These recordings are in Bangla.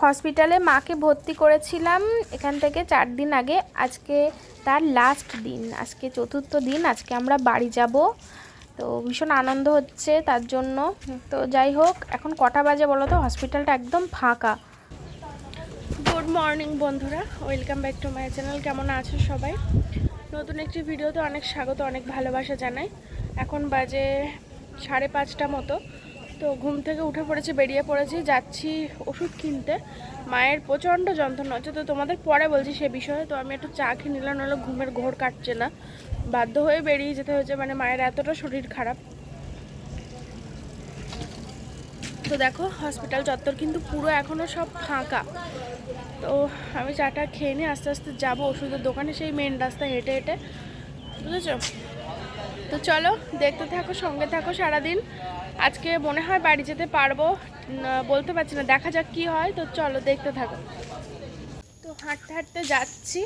হসপিটালে মাকে ভর্তি করেছিলাম এখান থেকে চার দিন আগে। আজকে তার লাস্ট দিন, আজকে চতুর্থ দিন, আজকে আমরা বাড়ি যাব। তো ভীষণ আনন্দ হচ্ছে তার জন্য। তো যাই হোক, এখন কটা বাজে বলো তো? হসপিটালটা একদম ফাঁকা। গুড মর্নিং বন্ধুরা welcome back to my channel কেমন আছো সবাই? নতুন একটি ভিডিওতে অনেক স্বাগত, অনেক ভালোবাসা জানাই। এখন বাজে সাড়ে পাঁচটা মতো। তো ঘুম থেকে উঠে পড়েছি, বেরিয়ে পড়েছি, যাচ্ছি ওষুধ কিনতে। মায়ের প্রচণ্ড যন্ত্রণা হচ্ছে, তো তোমাদের পরে বলছি সে বিষয়ে। তো আমি একটু চা খেয়ে নিলাম, নাহলে ঘুমের ঘোর কাটছে না। বাধ্য হয়ে বেরিয়ে যেতে হয়েছে মানে মায়ের এতটা শরীর খারাপ। তো দেখো হসপিটাল চত্বর কিন্তু পুরো এখনও সব ফাঁকা। তো আমি চাটা খেয়ে নিয়ে আস্তে আস্তে যাব ওষুধের দোকানে, সেই মেন রাস্তা হেঁটে হেঁটে। বুঝেছ? তো চলো, দেখতে থাকো, সঙ্গে থাকো সারাদিন। আজকে মনে হয় বাড়ি যেতে পারব বলতে পারছি না, দেখা যাক কি হয়। তো চলো, দেখতে থাকো। তো হাঁটতে হাঁটতে যাচ্ছি।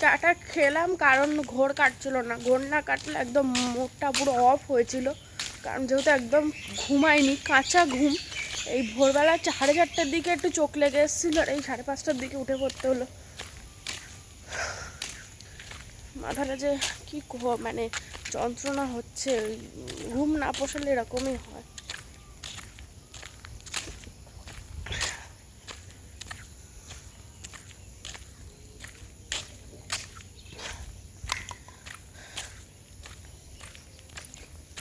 চাটা খেলাম, কারণ ঘোর কাটছিল না। ঘোর না কাটলে একদম মুখটা পুরো অফ হয়েছিল। কারণ যেহেতু একদম ঘুমাইনি, কাঁচা ঘুম, এই ভোরবেলা সাড়ে চারটার দিকে একটু চোখ লেগে এসেছিল আর এই সাড়ে পাঁচটার দিকে উঠে পড়তে হলো। মাথাটা যে কি মানে যন্ত্রণা হচ্ছে ঘুম না পোষালে এরকমই হয়।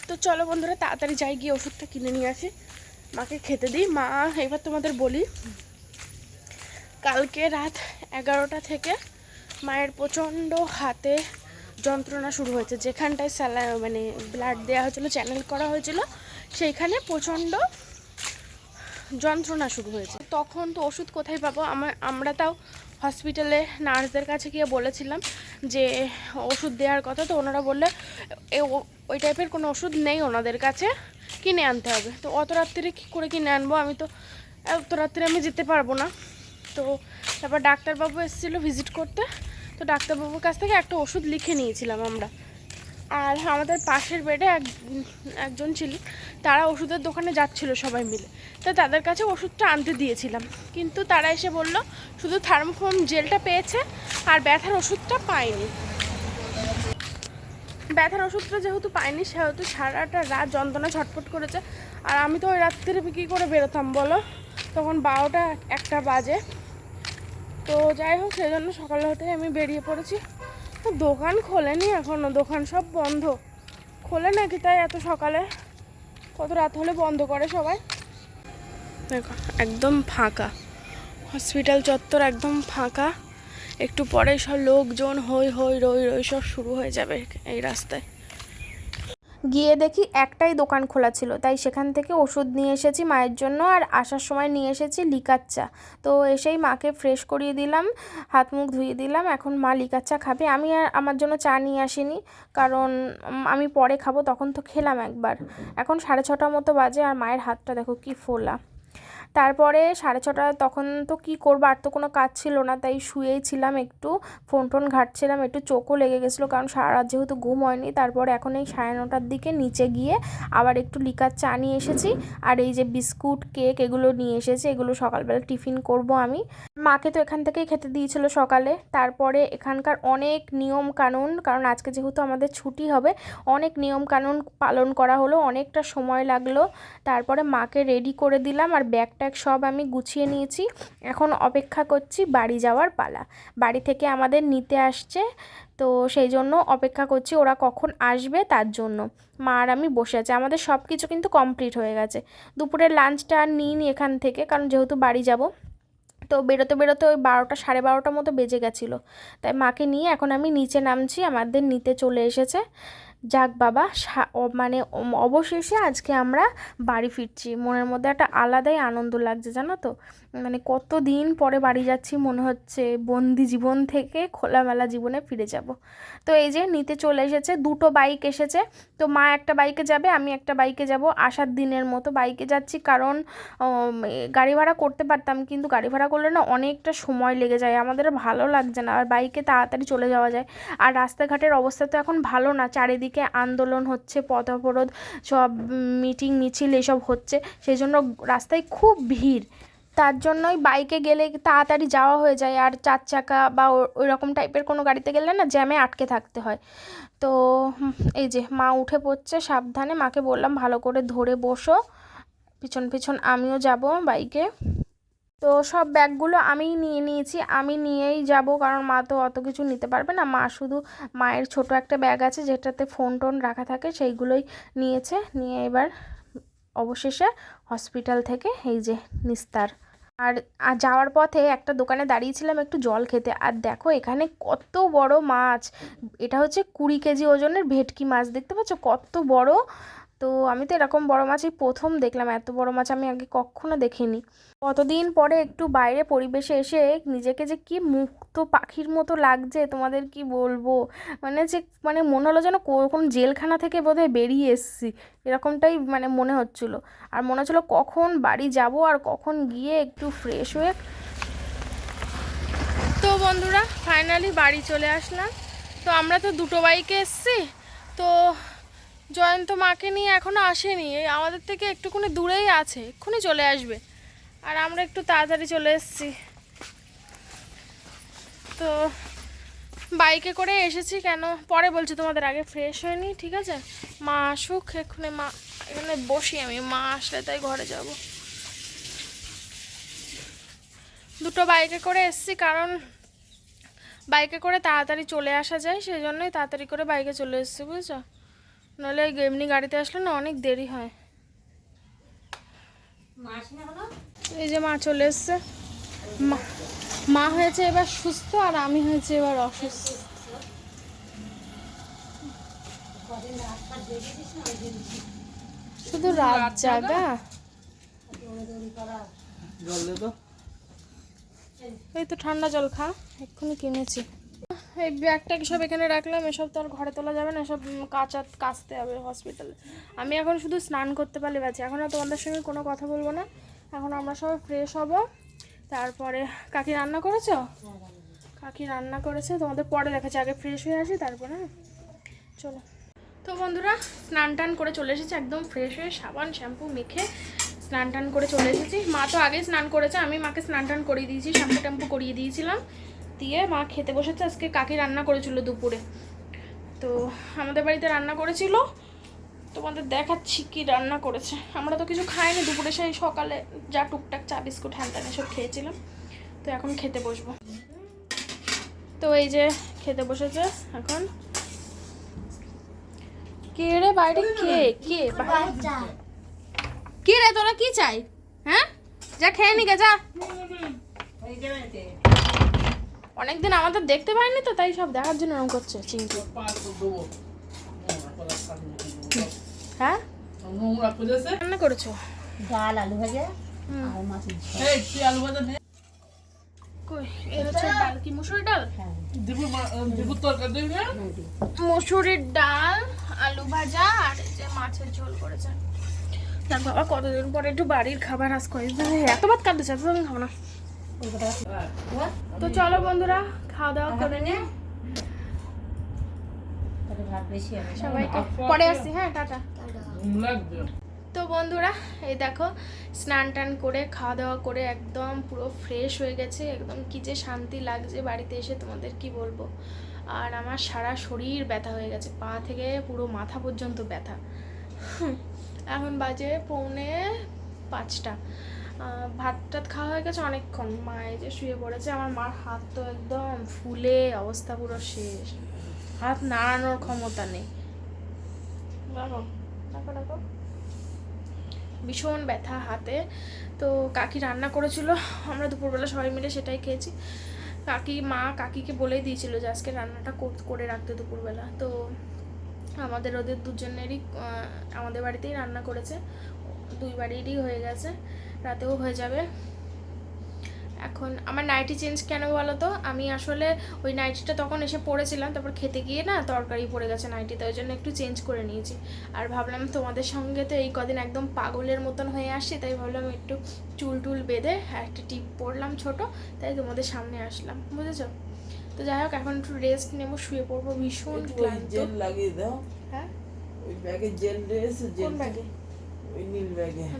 তো চলো বন্ধুরা, তাড়াতাড়ি যাই গিয়ে ওষুধটা কিনে নিয়ে আসি। মাকে খেতে দিই। মা, এবার তোমাদের বলি, কালকে রাত এগারোটা থেকে মায়ের প্রচণ্ড হাতে যন্ত্রণা শুরু হয়েছে। যেখানটায় স্যালা মানে ব্লাড দেওয়া হয়েছিল চ্যানেল করা হয়েছিল, সেইখানে প্রচণ্ড যন্ত্রণা শুরু হয়েছে। তখন তো ওষুধ কোথায় পাবো? আমার, আমরা তাও হসপিটালে নার্সদের কাছে গিয়ে বলেছিলাম যে, ওষুধ দেওয়ার কথা। তো ওনারা বললে ওই টাইপের কোনো ওষুধ নেই ওনাদের কাছে, কিনে আনতে হবে। তো অত রাত্রে কী করে কিনে আনব? আমি তো, এত রাত্রে আমি যেতে পারব না। তো তারপর ডাক্তারবাবু এসেছিল ভিজিট করতে। তো ডাক্তারবাবুর কাছ থেকে একটা ওষুধ লিখে নিয়েছিলাম আমরা। আর আমাদের পাশের বেডে এক, একজন ছিলেন তারা ওষুধের দোকানে যাচ্ছিল সবাই মিলে। তো তাদের কাছে ওষুধটা আনতে দিয়েছিলাম। কিন্তু তারা এসে বলল, শুধু থার্মোফোম জেলটা পেয়েছে, আর ব্যথার ওষুধটা পায়নি। ব্যথার ওষুধটা যেহেতু পাইনি সেহেতু সারাটা রাত যন্ত্রণা ছটফট করেছে। আর আমি তো ওই রাত্রে কী করে বেরোতাম, বলো? তখন বারোটা একটা বাজে। তো যাই হোক, সেই জন্য সকালে হতে আমি বেরিয়ে পড়েছি। দোকান খোলেনি এখনও দোকান সব বন্ধ। খোলে নাকি তাই এত সকালে? কত রাত হলে বন্ধ করে সবাই? দেখো, একদম ফাঁকা। হসপিটাল চত্বর একদম ফাঁকা। একটু পরে সব লোকজন হই হই রই রই সব শুরু হয়ে যাবে এই রাস্তায়। গিয়ে দেখি একটাই দোকান খোলা ছিল। তাই সেখান থেকে ওষুধ নিয়ে এসেছি মায়ের জন্য আর আসার সময় নিয়ে এসেছি লিকার চা। তো এসেই মাকে ফ্রেশ করিয়ে দিলাম, হাত মুখ ধুয়ে দিলাম। এখন মা লিকার চা খাবে। আমি আর আমার জন্য চা নিয়ে আসিনি, কারণ আমি পরে খাব, তখন তো খেলাম একবার। এখন সাড়ে ছটার মতো বাজে আর মায়ের হাতটা দেখো কি ফোলা। তারপরে সাড়ে ছটা তখন তো কি করব? আর তো কোনো কাজ ছিল না, তাই শুয়েই ছিলাম একটু, ফোন টোন ঘাটছিলাম, একটু চোখও লেগে গেছিল, কারণ সারা রাত যেহেতু ঘুম হয়নি, তারপর এখন এই সাড়ে নটার দিকে নিচে গিয়ে আবার একটু লিকার চা নিয়ে এসেছি, আর এই যে বিস্কুট, কেক এগুলো নিয়ে এসেছি, এগুলো সকালবেলা টিফিন করব আমি। মাকে তো এখান থেকেই খেতে দিয়েছিল সকালে, তারপরে এখানকার অনেক নিয়ম কানুন, কারণ আজকে যেহেতু আমাদের ছুটি হবে, অনেক নিয়ম কানুন পালন করা হলো, অনেকটা সময় লাগল, তারপরে মাকে রেডি করে দিলাম, আর ব্যাগ ট্যাগ সব আমি গুছিয়ে নিয়েছি। এখন অপেক্ষা করছি বাড়ি যাওয়ার পালা। বাড়ি থেকে আমাদের নিতে আসছে, তো সেই জন্য অপেক্ষা করছি ওরা কখন আসবে তার জন্য। মা আর আমি বসে আছি। আমাদের সব কিছু কিন্তু কমপ্লিট হয়ে গেছে। দুপুরের লাঞ্চটা আর নিইনি এখান থেকে, কারণ যেহেতু বাড়ি যাব, তো বেরোতে বেরোতে ওই বারোটা, সাড়ে বারোটার মতো বেজে গেছিল। তাই মাকে নিয়ে এখন আমি নিচে নামছি, আমাদের নিতে চলে এসেছে। যাক বাবা মানে অবশেষে আজকে আমরা বাড়ি ফিরছি। মনের মধ্যে একটা আলাদাই আনন্দ লাগছে, জানো তো? মানে কত দিন পরে বাড়ি যাচ্ছি মনে হচ্ছে বন্দি জীবন থেকে খোলামেলা জীবনে ফিরে যাব। তো এই যে নিতে চলে এসেছে, দুটো বাইক এসেছে। তো মা একটা বাইকে যাবে, আমি একটা বাইকে যাব। আসার দিনের মতো বাইকে যাচ্ছি কারণ গাড়ি ভাড়া করতে পারতাম কিন্তু গাড়ি ভাড়া করলে না অনেকটা সময় লেগে যায়। আমাদের ভালো লাগছে না, আর বাইকে তাড়াতাড়ি চলে যাওয়া যায়। আর রাস্তাঘাটের অবস্থা তো এখন ভালো না, চারিদিকে আন্দোলন হচ্ছে, পথ অবরোধ, সব মিটিং মিছিল এসব হচ্ছে। সেই জন্য রাস্তায় খুব ভিড়। তার জন্যই বাইকে গেলে তাড়াতাড়ি যাওয়া হয়ে যায়। আর চার চাকা বা ওই রকম টাইপের কোনো গাড়িতে গেলে না জ্যামে আটকে থাকতে হয়। তো এই যে মা উঠে পড়ছে সাবধানে। মাকে বললাম, ভালো করে ধরে বসো। পিছন পিছন আমিও যাব বাইকে। তো সব ব্যাগগুলো আমিই নিয়ে নিয়েছি। আমি নিয়েই যাব কারণ মা তো অত কিছু নিতে পারবে না। মা শুধু মায়ের ছোট একটা ব্যাগ আছে যেটাতে ফোন টোন রাখা থাকে, সেইগুলোই নিয়েছে। নিয়ে এবার অবশেষে হসপিটাল থেকে, এই যে নিস্তার। আর যাওয়ার পথে একটা দোকানে দাঁড়িয়েছিলাম একটু জল খেতে। আর দেখো এখানে কত বড় মাছ। এটা হচ্ছে কুড়ি কেজি ওজনের ভেটকি মাছ, দেখতে পাচ্ছ? কত বড় তো আমি তো এরকম বড় মাছই প্রথম দেখলাম, এত বড় মাছ আমি আগে কখনো দেখিনি। কতদিন পরে একটু বাইরে পরিবেশে এসে নিজেকে যে কি মুক্ত পাখির মতো লাগছে, তোমাদের কি বলব? মানে যে মানে মনে হলো যেন কোন জেলখানা থেকে বোধহয় বেরিয়ে এসেছি, এরকমটাই মানে মনে হচ্ছিল। আর মনে হচ্ছিল কখন বাড়ি যাব আর কখন গিয়ে একটু ফ্রেশ হয়ে তো বন্ধুরা ফাইনালি বাড়ি চলে আসলাম। তো আমরা তো দুটো বাইকে এসছি, তো জয়ন্ত মাকে নিয়ে এখনও আসেনি আমাদের থেকে একটুখানি দূরেই আছে, এক্ষুনি চলে আসবে। আর আমরা একটু তাড়াতাড়ি চলে এসেছি। তো বাইকে করে এসেছি কেন? পরে বলছি তোমাদের আগে ফ্রেশ হয়নি ঠিক আছে? মা আসুক, এক্ষুনি মা, এখানে বসি আমি, মা আসলে তাই ঘরে যাব। দুটো বাইকে করে এসেছি, কারণ বাইকে করে তাড়াতাড়ি চলে আসা যায়, সেই জন্যই তাড়াতাড়ি করে বাইকে চলে এসেছি, বুঝছ? নাহলে এমনি গাড়িতে আসলে না অনেক দেরি হয়। এই যে মা চলে এসছে। মা মা হয়েছে এবার সুস্থ আর আমি হয়েছে এবার অসুস্থ। শুধু রাত জাগা? এই তো ঠান্ডা জল খা এক্ষুনি কিনেছি। এই ব্যাগটাকে সব এখানে রাখলাম? এসব তো আর ঘরে তোলা যাবে না সব উম, কাচা কাচতে হবে হসপিটালে আমি এখন শুধু স্নান করতে পারলে বাঁচি এখন আর তোমাদের সঙ্গে কোনো কথা বলব না। এখন আমরা সবাই ফ্রেশ হব। তারপরে কাকি রান্না করেছ? কাকি রান্না করেছে। তোমাদের পরে দেখাচ্ছি। আগে ফ্রেশ হয়ে আসি তারপরে? চলো। তো বন্ধুরা স্নান টান করে চলে এসেছি। একদম ফ্রেশ হয়ে সাবান শ্যাম্পু মেখে স্নান টান করে চলে এসেছি। মা তো আগেই স্নান করেছে। আমি মাকে স্নান টান করিয়ে দিয়েছি শ্যাম্পু ট্যাম্পু করিয়ে দিয়েছিলাম। দিয়ে মা খেতে বসেছে, আজকে কাকি রান্না করেছিল দুপুরে। তো আমাদের বাড়িতে রান্না করেছিল, তোমাদের দেখাচ্ছি কি রান্না করেছে। আমরা তো কিছু খাইনি, দুপুরে সেই সকালে যা টুকটাক চা, বিস্কুট হ্যান ত্যান এসব খেয়েছিলাম। তো এখন খেতে বসবো। তো এই যে খেতে বসেছে এখন। কে রে বাইরে? কে? কে? কে রে তোরা কি চাই? হ্যাঁ? যা খেয়ে নি গে, যা। অনেকদিন আমাদের দেখতে পাইনি তো তাই সব দেখার জন্য এরকম করছে চিঙ্কি হ্যাঁ? নোংরা করেছে রান্না করেছ? ডাল আলু ভাজা আর মাছের এই আলু ভাজা নে। কই এ হচ্ছে ডাল কি মুসুরি ডাল? দিবু দিবু তরকারি দিবি না? রুটি মুসুরির ডাল আলু ভাজা আর এই যে মাছের ঝোল করেছে। যাক বাবা কতদিন পরে একটু বাড়ির খাবার আজ কয়েকদিন এত ভাত কাটতেছে এত আমি খাব না। তো চলো বন্ধুরা খাওয়া দাওয়া করে নে? সবাইকে। পরে হ্যাঁ টাটা। তো বন্ধুরা এই দেখো স্নান টান করে খাওয়া দাওয়া করে একদম পুরো ফ্রেশ হয়ে গেছে। একদম কি যে শান্তি লাগছে বাড়িতে এসে তোমাদের কি বলব? আর আমার সারা শরীর ব্যথা হয়ে গেছে পা থেকে পুরো মাথা পর্যন্ত ব্যথা। এখন বাজে পৌনে পাঁচটা। ভাত টাত খাওয়া হয়ে গেছে অনেকক্ষণ। মা এই যে শুয়ে পড়েছে আমার মার হাত তো একদম ফুলে অবস্থা পুরো শেষ। হাত নাড়ানোর ক্ষমতা নেই। ভীষণ ব্যথা হাতে। তো কাকি রান্না করেছিল আমরা দুপুরবেলা সবাই মিলে সেটাই খেয়েছি। কাকি মা কাকিকে বলেই দিয়েছিল যে আজকে রান্নাটা করে রাখতে দুপুরবেলা। তো আমাদের ওদের দুজনেরই আমাদের বাড়িতেই রান্না করেছে। দুই বাড়িরই হয়ে গেছে। রাতেও হয়ে যাবে। এখন আমার নাইটি চেঞ্জ কেন বলো তো আমি আসলে ওই নাইটিটা তখন এসে পড়েছিলাম তারপর খেতে গিয়ে না তরকারি পড়ে গেছে নাইটিতে ওই জন্য একটু চেঞ্জ করে নিয়েছি। আর ভাবলাম তোমাদের সঙ্গে তো এই কদিন একদম পাগলের মতন হয়ে আসছি তাই ভাবলাম একটু চুল টুল বেঁধে একটা টিপ পরলাম ছোট তাই তোমাদের সামনে আসলাম বুঝেছ? তো যাই হোক এখন একটু রেস্ট নেব শুয়ে পড়ব ভীষণ ক্লান্ত। লাগিয়ে দাও। হ্যাঁ? ওই ব্যাগে জেল রয়েছে ব্যাগে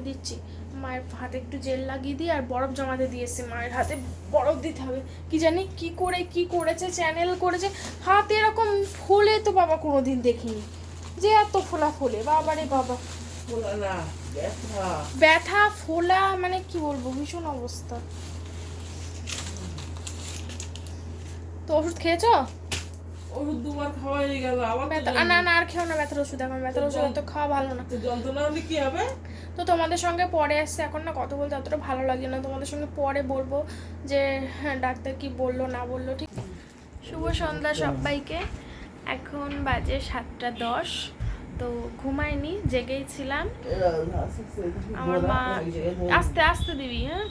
দিচ্ছি। মায়ের হাতে একটু জেল লাগিয়ে দিই আর বরফ জমাতে দিয়েছি। মায়ের হাতে বরফ দিতে হবে। কি জানি কি করে কি করেছে চ্যানেল করেছে। হাত এরকম ফুলে তো বাবা কোনোদিন দেখিনি। যে এত ফোলা ফোলে। বাবারে বাবা। বলা না ব্যথা। ব্যথা ফোলা মানে কি বলব? ভীষণ অবস্থা। তো ওষুধ খেয়েছো? ওষুধ দুবার খাওয়া হয়ে গেল আবার না না আর খেও না ব্যথার ওষুধ এখন ব্যথার ওষুধ তো খাওয়া ভালো না। তো যন্ত্রণা হলে কি হবে? তো তোমাদের সঙ্গে পরে আসছে এখন না কথা বলতে অতটা ভালো লাগে না। তোমাদের সঙ্গে পরে বলব যে হ্যাঁ ডাক্তার কি বলল না বলল ঠিক? শুভ সন্ধ্যা সবাইকে। এখন বাজে সাতটা দশ তো ঘুমাইনি জেগেই ছিলাম। আমার মা আস্তে আস্তে দিবি হ্যাঁ?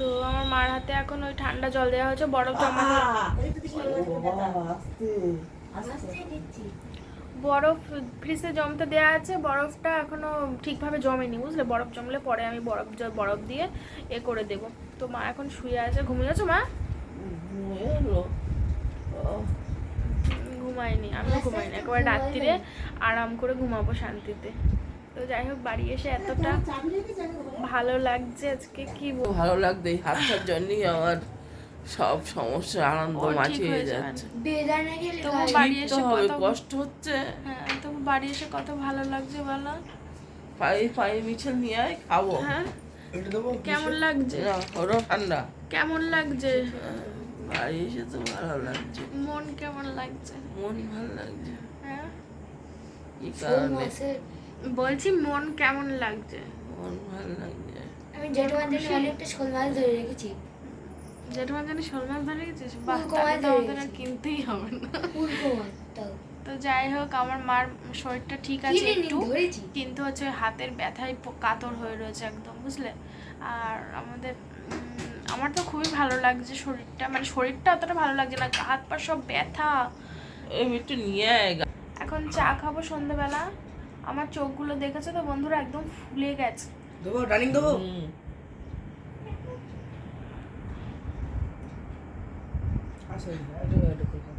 তো আমার মার হাতে এখন ওই ঠান্ডা জল দেওয়া হয়েছে বরফ জমা বরফ ফ্রিজে জমতে দেওয়া আছে বরফটা এখনও ঠিকভাবে জমেনি বুঝলে? বরফ জমলে পরে আমি বরফ বরফ দিয়ে এ করে দেব। তো মা এখন শুয়ে আছে। ঘুমিয়ে গেছো মা? ঘুমাইনি আমি ঘুমাইনি একেবারে রাত্রিরে আরাম করে ঘুমাবো শান্তিতে। তো যাই হোক বাড়ি এসে এতটা ভালো লাগছে আজকে কি ভালো এই হাতটার জন্যই আমার সব সমস্যা আনন্দ ও হয়ে। যাচ্ছে। তবু বাড়ি এসে কত কষ্ট হচ্ছে। হ্যাঁ তবু বাড়ি এসে কত ভালো লাগছে বলো? পায়ে পায়ে মিছিল নিয়ে আয় খাব। হ্যাঁ কেমন লাগছে? না, ওরও ঠান্ডা। কেমন লাগছে? বাড়ি এসে তো ভালো লাগছে। মন কেমন লাগছে? মন ভালো লাগছে। হ্যাঁ। কি কারণে? বলছি মন কেমন লাগছে? মন ভালো লাগছে। আমি জেঠুয়ার জন্য অনেকটা শোল মাছ ধরে রেখেছি। জেঠুমা জানি শোল মাছ ধরে গেছিস বাহ তাহলে তো আর কিনতেই হবে না। তো যাই হোক আমার মার শরীরটা ঠিক আছে একটু। কিন্তু হচ্ছে ওই হাতের ব্যথায় কাতর হয়ে রয়েছে একদম বুঝলে? আর আমাদের আমার তো খুবই ভালো লাগছে শরীরটা। মানে শরীরটা অতটা ভালো লাগছে না হাত পা সব ব্যথা। এই একটু নিয়ে আয় এখন চা খাব সন্ধ্যেবেলা। আমার চোখগুলো দেখেছে তো বন্ধুরা? একদম ফুলে গেছে। দেবো রানিং দেবো? একটু একটু করে। খাও।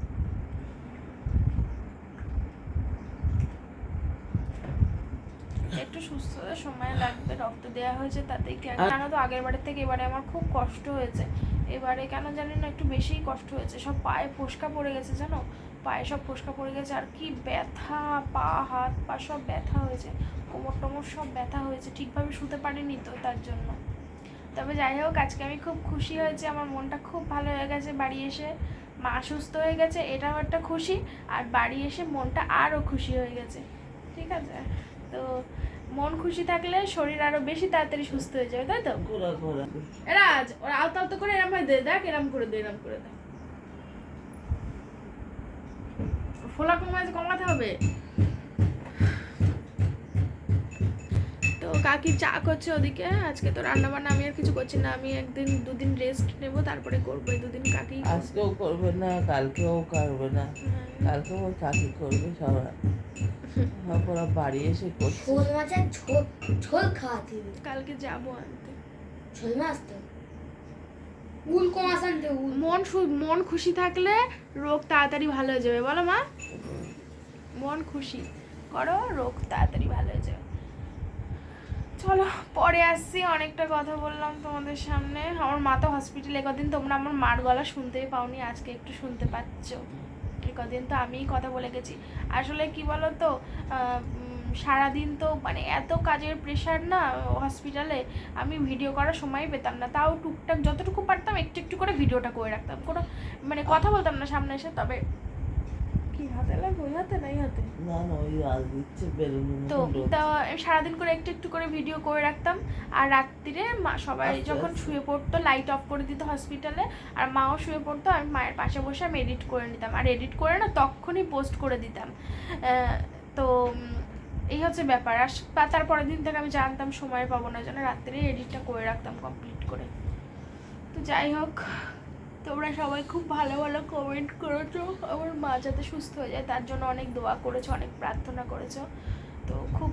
একটু সুস্থ সময় লাগবে রক্ত দেওয়া হয়েছে তাতেই কি আর- জানো তো আগের বারের থেকে এবারে আমার খুব কষ্ট হয়েছে। এবারে কেন জানি না একটু বেশিই কষ্ট হয়েছে। সব পায়ে ফোসকা পড়ে গেছে জানো? পায়ে সব ফোসকা পড়ে গেছে আর কি ব্যথা পা হাত পা সব ব্যথা হয়েছে কোমর টোমর সব ব্যথা হয়েছে ঠিকভাবে শুতে পারিনি তো তার জন্য। তবে যাই হোক আজকে আমি খুব খুশি হয়েছি আমার মনটা খুব ভালো হয়ে গেছে বাড়ি এসে মা সুস্থ হয়ে গেছে এটাও একটা খুশি আর বাড়ি এসে মনটা আরও খুশি হয়ে গেছে ঠিক আছে? তো মন খুশি থাকলে শরীর আরও বেশি তাড়াতাড়ি সুস্থ হয়ে যাবে তাই তো? ঘোরা রাজ ওরা আলতো আলতো করে এরম ভাবে দে দেখ এরম করে দে এরম করে দে। ফোলা কমাতে কমাতে হবে? তো কাকি চা করছে ওদিকে আজকে তো রান্না বান্না আমি আর কিছু করছি না আমি একদিন দুদিন রেস্ট নেব তারপরে করব এই দুদিন কাকি। আজকেও করবে না কালকেও করবে না কালকেও ওই কাকি করবে সবাই বাড়ি এসে করছে। শোল মাছের ঝোল ঝোল খাওয়াতে কালকে যাব আনতে। শোল মাছ তো। উল্কো মাছ আনতে, উল। মন মন খুশি থাকলে রোগ তাড়াতাড়ি ভালো হয়ে যাবে, বলো মা। মন খুশি করো, রোগ তাড়াতাড়ি ভালো হয়ে যাবে। চলো, পরে আসছি, অনেকটা কথা বললাম তোমাদের সামনে। আমার মা তো হসপিটালে কদিন তোমরা আমার মার গলা শুনতেই পাওনি, আজকে একটু শুনতে পাচ্ছ। কদিন তো আমিই কথা বলে গেছি। আসলে কি বলো তো সারাদিন তো মানে এত কাজের প্রেশার না হসপিটালে আমি ভিডিও করার সময় পেতাম না। তাও টুকটাক যতটুকু পারতাম একটু একটু করে ভিডিওটা করে রাখতাম। কোনো মানে কথা বলতাম না সামনে এসে তবে কি হাতে লাগবে ওই হাতে নাই হাতে? না না ওই আজ দিচ্ছে তো তা আমি সারাদিন করে একটু একটু করে ভিডিও করে রাখতাম। আর রাত্রিরে মা সবাই যখন শুয়ে পড়তো লাইট অফ করে দিত হসপিটালে আর মাও শুয়ে পড়তো আমি মায়ের পাশে বসে আমি এডিট করে নিতাম। আর এডিট করে না তখনই পোস্ট করে দিতাম। তো এই হচ্ছে ব্যাপার। আর তারপরের দিন থেকে আমি জানতাম সময় পাবো না, যেন রাত্রে এডিটটা করে রাখতাম কমপ্লিট করে। তো যাই হোক, তোমরা সবাই খুব ভালো ভালো কমেন্ট করেছ। আমার মা যাতে সুস্থ হয়ে যায়, তার জন্য অনেক দোয়া করেছ, অনেক প্রার্থনা করেছ। তো খুব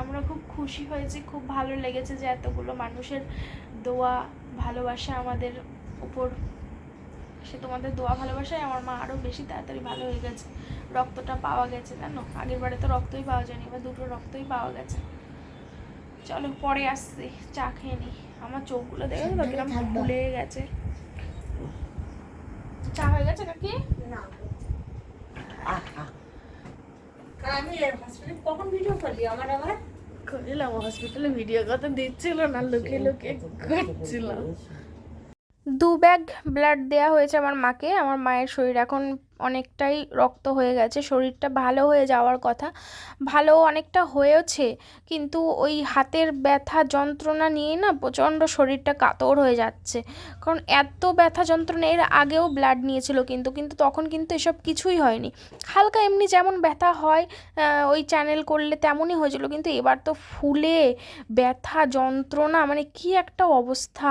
আমরা খুব খুশি হয়েছি, খুব ভালো লেগেছে যে এতগুলো মানুষের দোয়া, ভালোবাসা আমাদের উপর। সে তোমাদের দোয়া ভালোবাসায় আমার মা আরও বেশি তাড়াতাড়ি ভালো হয়ে গেছে। রক্তটা পাওয়া গেছে জানো? আগের বারে তো রক্তই পাওয়া যায়নি এবার দুটো রক্তই পাওয়া গেছে। চলো পরে আসছি চা খেয়ে নি। আমার চোখগুলো দেখে তো কিরম ফুলে গেছে। চা হয়ে গেছে আমি হসপিটাল কখন ভিডিও করলি? আমার আবার? করিলাম হসপিটালে ভিডিও কথা দিচ্ছিল না লুকিয়ে লুকিয়ে করছিল। দু ব্যাগ ব্লাড দেওয়া হয়েছে আমার মাকে আমার মায়ের শরীর এখন অনেকটাই রক্ত হয়ে গেছে, শরীরটা ভালো হয়ে যাওয়ার কথা। ভালো অনেকটা হয়েওছে, কিন্তু ওই হাতের ব্যথা যন্ত্রণা নিয়ে না প্রচণ্ড শরীরটা কাতর হয়ে যাচ্ছে। কারণ এত ব্যথা যন্ত্রণা, এর আগেও ব্লাড নিয়েছিল কিন্তু কিন্তু তখন কিন্তু এসব কিছুই হয়নি। হালকা এমনি যেমন ব্যথা হয় ওই চ্যানেল করলে তেমনই হয়েছিল, কিন্তু এবার তো ফুলে, ব্যথা, যন্ত্রণা মানে কি একটা অবস্থা।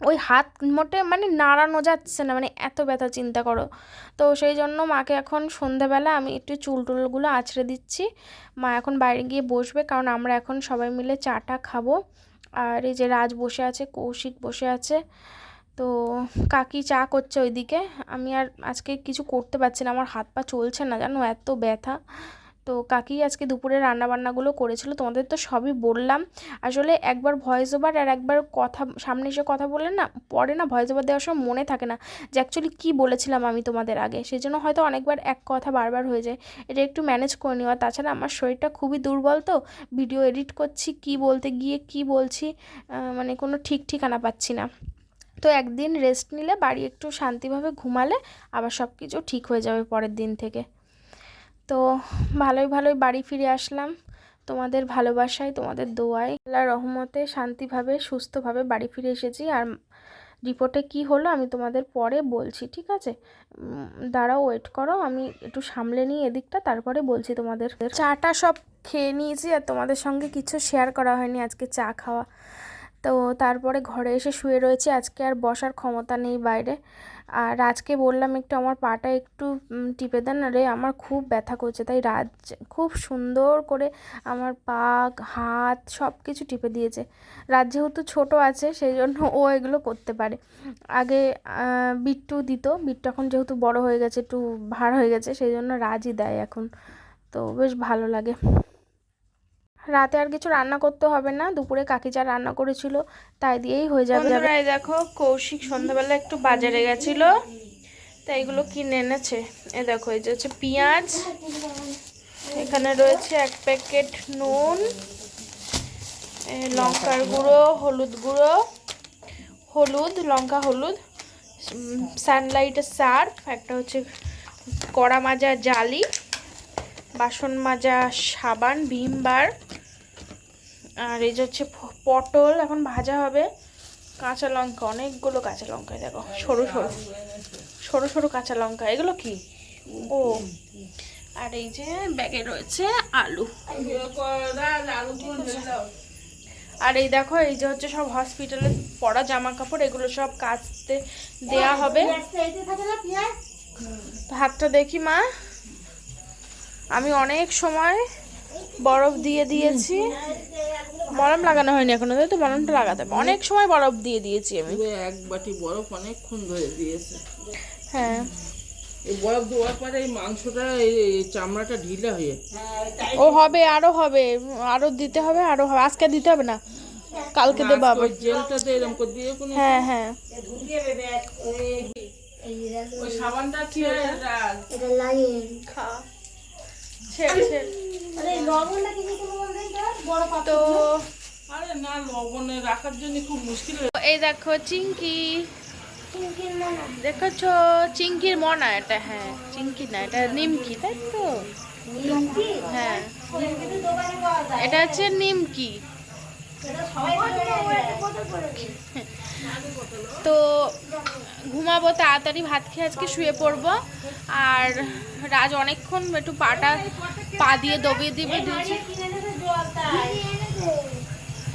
ওই হাত মোটে মানে নাড়ানো যাচ্ছে না মানে এত ব্যথা, চিন্তা করো। তো সেই জন্য মাকে এখন সন্ধ্যাবেলা আমি একটু চুল টুলগুলো আছড়ে দিচ্ছি। মা এখন বাইরে গিয়ে বসবে, কারণ আমরা এখন সবাই মিলে চাটা খাব। আর এই যে রাজ বসে আছে, কৌশিক বসে আছে, তো কাকি চা করছে ওইদিকে। আমি আর আজকে কিছু করতে পারছি না, আমার হাত পা চলছে না, জানো, এত ব্যথা। তো কাকি আজকে দুপুরে রান্নাবান্নাগুলো করেছিল, তোমাদের তো সবই বললাম। আসলে একবার ভয়েস ওভার আর একবার কথা, সামনে এসে কথা বললে না, পরে না ভয়েস ওভার দেওয়ার সময় মনে থাকে না যে অ্যাকচুয়ালি কী বলেছিলাম আমি তোমাদের আগে। সেই জন্য হয়তো অনেকবার এক কথা বারবার হয়ে যায়। এটা একটু ম্যানেজ করে নিও। আর তাছাড়া আমার শরীরটা খুবই দুর্বল তো ভিডিও এডিট করছি, কি বলতে গিয়ে কি বলছি মানে কোনো ঠিক ঠিকানা পাচ্ছি না। তো একদিন রেস্ট নিলে, বাড়ি একটু শান্তিভাবে ঘুমালে, আবার সব কিছু ঠিক হয়ে যাবে পরের দিন থেকে। তো ভালোই ভালোই বাড়ি ফিরে আসলাম। তোমাদের ভালোবাসায়, তোমাদের দোয়ায়। আল্লাহ রহমতে শান্তিভাবে, সুস্থভাবে বাড়ি ফিরে এসেছি। আর রিপোর্টে কি হলো আমি তোমাদের পরে বলছি, ঠিক আছে? দাঁড়াও ওয়েট করো। আমি একটু সামলে নিই এদিকটা, তারপরে বলছি তোমাদের। চাটা সব খেয়ে নিয়েছি আর তোমাদের সঙ্গে কিছু শেয়ার করা হয়নি আজকে চা খাওয়া। তো তারপরে ঘরে এসে শুয়ে রয়েছে। আজকে আর বসার ক্ষমতা নেই বাইরে। আর আজকে বললাম একটু আমার পাটা একটু টিপে দেন রে আমার খুব ব্যথা করছে। তাই রাজ খুব সুন্দর করে আমার পা, হাত সব কিছু টিপে দিয়েছে। রাজ যেহেতু ছোট আছে সেই জন্য ও এগুলো করতে পারে। আগে বিট্টু দিত। বিট্টু এখন যেহেতু বড় হয়ে গেছে, একটু ভার হয়ে গেছে সেই জন্য রাজই দেয় এখন। তো বেশ ভালো লাগে। রাতে আর কিছু রান্না করতে হবে না, দুপুরে কাকি যা রান্না করেছিল তাই দিয়েই হয়ে যাবে। এই দেখো, কৌশিক সন্ধ্যাবেলা একটু বাজারে গেছিল তাই এগুলো কিনে এনেছে। এ দেখো, এই যে হচ্ছে পেঁয়াজ, এখানে রয়েছে এক প্যাকেট নুন লঙ্কার গুঁড়ো, হলুদ গুঁড়ো, হলুদ, লঙ্কা হলুদ সানলাইটের সার্ফ, একটা হচ্ছে কড়া মাজা জালি, বাসন মাজা সাবান, ভীম বার আর এই যে হচ্ছে পটল, এখন ভাজা হবে। কাঁচা লঙ্কা, অনেকগুলো কাঁচা লঙ্কা দেখো, সরু সরু। সরু সরু কাঁচা লঙ্কা, এগুলো কি? ও, আর এই যে ব্যাগে রয়েছে আলু। আর এই দেখো, এই যে হচ্ছে সব হসপিটালে পরা জামা কাপড় এগুলো সব কাচতে দেয়া হবে। হাতটা দেখি মা। আমি অনেক সময় বরফ দিয়ে দিয়েছি। মলম লাগানো হয়নি এখনও তাই তো? মলমটা লাগাতে হবে। অনেক সময় বরফ দিয়ে দিয়েছি আমি। এক বাটি বরফ অনেকক্ষণ ধরে দিয়েছে। হ্যাঁ। এই বরফ দেওয়ার পরে এই মাংসটা এই চামড়াটা ঢিলা হয়ে ও হবে আরও হবে। আরও দিতে হবে আরও হবে। আজকে দিতে হবে না? কালকে দেবো আবার। ওই জেলটাতে এরকম করে দিয়ে কোনো হ্যাঁ হ্যাঁ। ওই সাবানটা রাখ। এটা লাগে খা। তো আরে না লবণে রাখার জন্য খুব এই দেখো চিঙ্কি চিংকির মনে। দেখেছ? চিঙ্কির মনা এটা হ্যাঁ চিঙ্কি না এটা নিমকি তাই তো? হ্যাঁ। চিংকি তো দোকানে পাওয়া যায়। এটা হচ্ছে নিমকি। এটা সবাই বলে এটা। কত করে তো ঘুমাবো তাড়াতাড়ি ভাত খেয়ে আজকে শুয়ে পড়ব। আর রাজ অনেকক্ষণ একটু পাটা পা দিয়ে দবিয়ে দিবে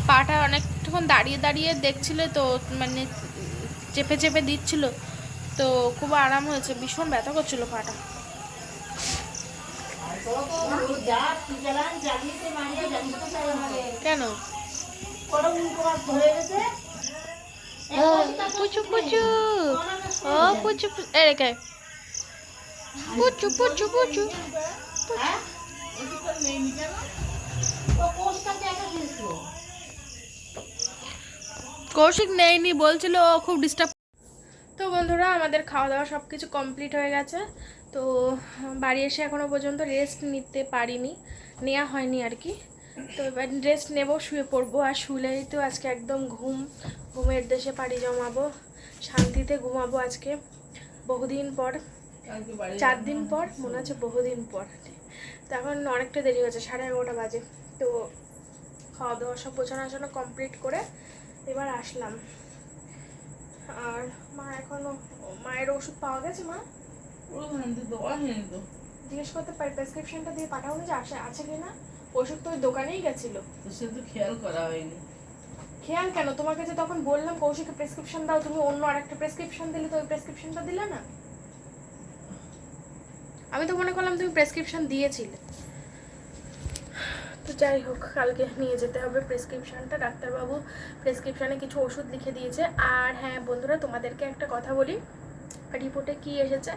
পাটা অনেকক্ষণ দাঁড়িয়ে দাঁড়িয়ে দেখছিল তো মানে চেপে চেপে দিচ্ছিল। তো খুব আরাম হয়েছে ভীষণ ব্যথা করছিল পাটা। কেন? হাত পুচু পুচু ও পুচু এ রেখে পুচু পুচু পুচু কৌশিক নেয়নি বলছিল ও খুব ডিস্টার্ব তো বন্ধুরা আমাদের খাওয়া দাওয়া সব কিছু কমপ্লিট হয়ে গেছে। তো বাড়ি এসে এখনও পর্যন্ত রেস্ট নিতে পারিনি। নেওয়া হয়নি আর কি। তো এবার রেস্ট নেব শুয়ে পড়ব আর শুলেই তো আজকে একদম ঘুম। ঘুমের দেশে পাড়ি জমাবো শান্তিতে ঘুমাবো আজকে। বহুদিন পর চার দিন পর মনে হচ্ছে বহুদিন পর। তো এখন অনেকটা দেরি হয়েছে সাড়ে এগারোটা বাজে। তো খাওয়া দাওয়া সব গোছানো আছানো কমপ্লিট করে এবার আসলাম। আর মা এখনও মায়ের ওষুধ পাওয়া গেছে মা? জিজ্ঞেস করতে পারি প্রেসক্রিপশনটা দিয়ে পাঠাবো যে আসে আছে কি না ওষুধ তো ওই দোকানেই গেছিল। তো সে তো খেয়াল করা হয়নি। খেয়াল কেন? তোমাকে যে তখন বললাম কৌশিকে প্রেসক্রিপশন দাও তুমি অন্য আরেকটা প্রেসক্রিপশন দিলে তো ওই প্রেসক্রিপশনটা দিলে না? আমি তো মনে করলাম তুমি প্রেসক্রিপশন দিয়েছিলে। তো যাই হোক, কালকে নিয়ে যেতে হবে প্রেসক্রিপশনটা ডাক্তারবাবু প্রেসক্রিপশানে কিছু ওষুধ লিখে দিয়েছে। আর হ্যাঁ বন্ধুরা, তোমাদেরকে একটা কথা বলি। রিপোর্টে কি এসেছে?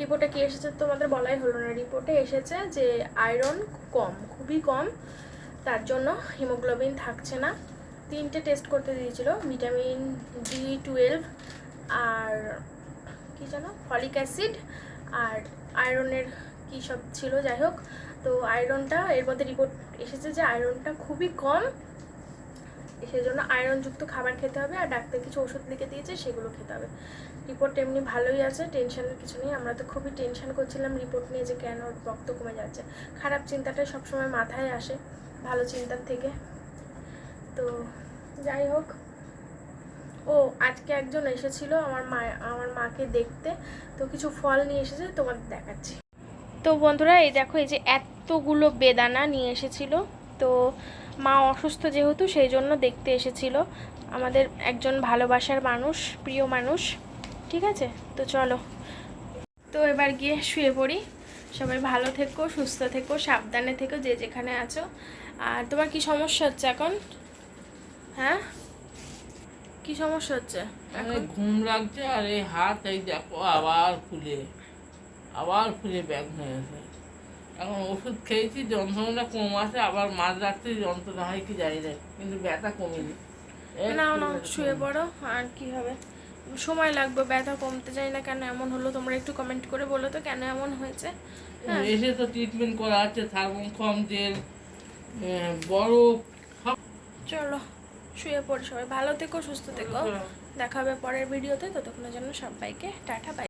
রিপোর্টে কি এসেছে তোমাদের বলাই হলো না। রিপোর্টে এসেছে যে আয়রন কম, খুবই কম। তার জন্য হিমোগ্লোবিন থাকছে না। তিনটে টেস্ট করতে দিয়েছিল ভিটামিন ডি টুয়েলভ আর কী যেন ফলিক অ্যাসিড আর আয়রনের কী সব ছিল, যাই হোক। তো আয়রনটা, এর মধ্যে রিপোর্ট এসেছে যে আয়রনটা খুবই কম। সেই জন্য আয়রনযুক্ত খাবার খেতে হবে আর ডাক্তার কিছু ওষুধ লিখে দিয়েছে, সেগুলো খেতে হবে। রিপোর্ট এমনি ভালোই আছে টেনশনের কিছু নেই। আমরা তো খুবই টেনশন করছিলাম রিপোর্ট নিয়ে যে কেন রক্ত কমে যাচ্ছে। খারাপ চিন্তাটাই সবসময় মাথায় আসে, ভালো চিন্তার থেকে। তো যাই হোক ও আজকে একজন এসেছিল আমার মা, আমার মাকে দেখতে, তো কিছু ফল নিয়ে এসেছে, তোমাদের দেখাচ্ছি। তো বন্ধুরা, এই দেখো, এই যে এতগুলো বেদানা নিয়ে এসেছিল, তো মা অসুস্থ যেহেতু, সেই জন্য দেখতে এসেছিল। আমাদের একজন ভালোবাসার মানুষ, প্রিয় মানুষ, ঠিক আছে? তো চলো। তো এবার গিয়ে শুয়ে পড়ি। সবাই ভালো থেকো, সুস্থ থেকো, সাবধানে থেকো, যে যেখানে আছো। আর তোমার কি সমস্যা হচ্ছে এখন? হ্যাঁ? কি সমস্যা হচ্ছে? ঘুম লাগছে আর এই হাত এই দেখো আবার ফুলে আবার ফুলে ব্যাগ হয়ে গেছে। এখন ওষুধ খেয়েছি যন্ত্রণাটা কম আছে আবার মাঝ রাত্রে যন্ত্রণা হয় কি জানি না কিন্তু ব্যথা কমেনি। নাও নাও শুয়ে পড়ো আর কি হবে? সময় লাগবে ব্যথা কমতে চাই না কেন এমন হলো তোমরা একটু কমেন্ট করে বলো তো কেন এমন হয়েছে? হ্যাঁ। এসে তো ট্রিটমেন্ট করা আছে থার্মোকম জেল বরফ চলো। শুয়ে পড়ে সবাই। ভালো থেকো সুস্থ থেকো। দেখা হবে পরের ভিডিওতে। ততক্ষণের জন্য সবাইকে টাটা বাই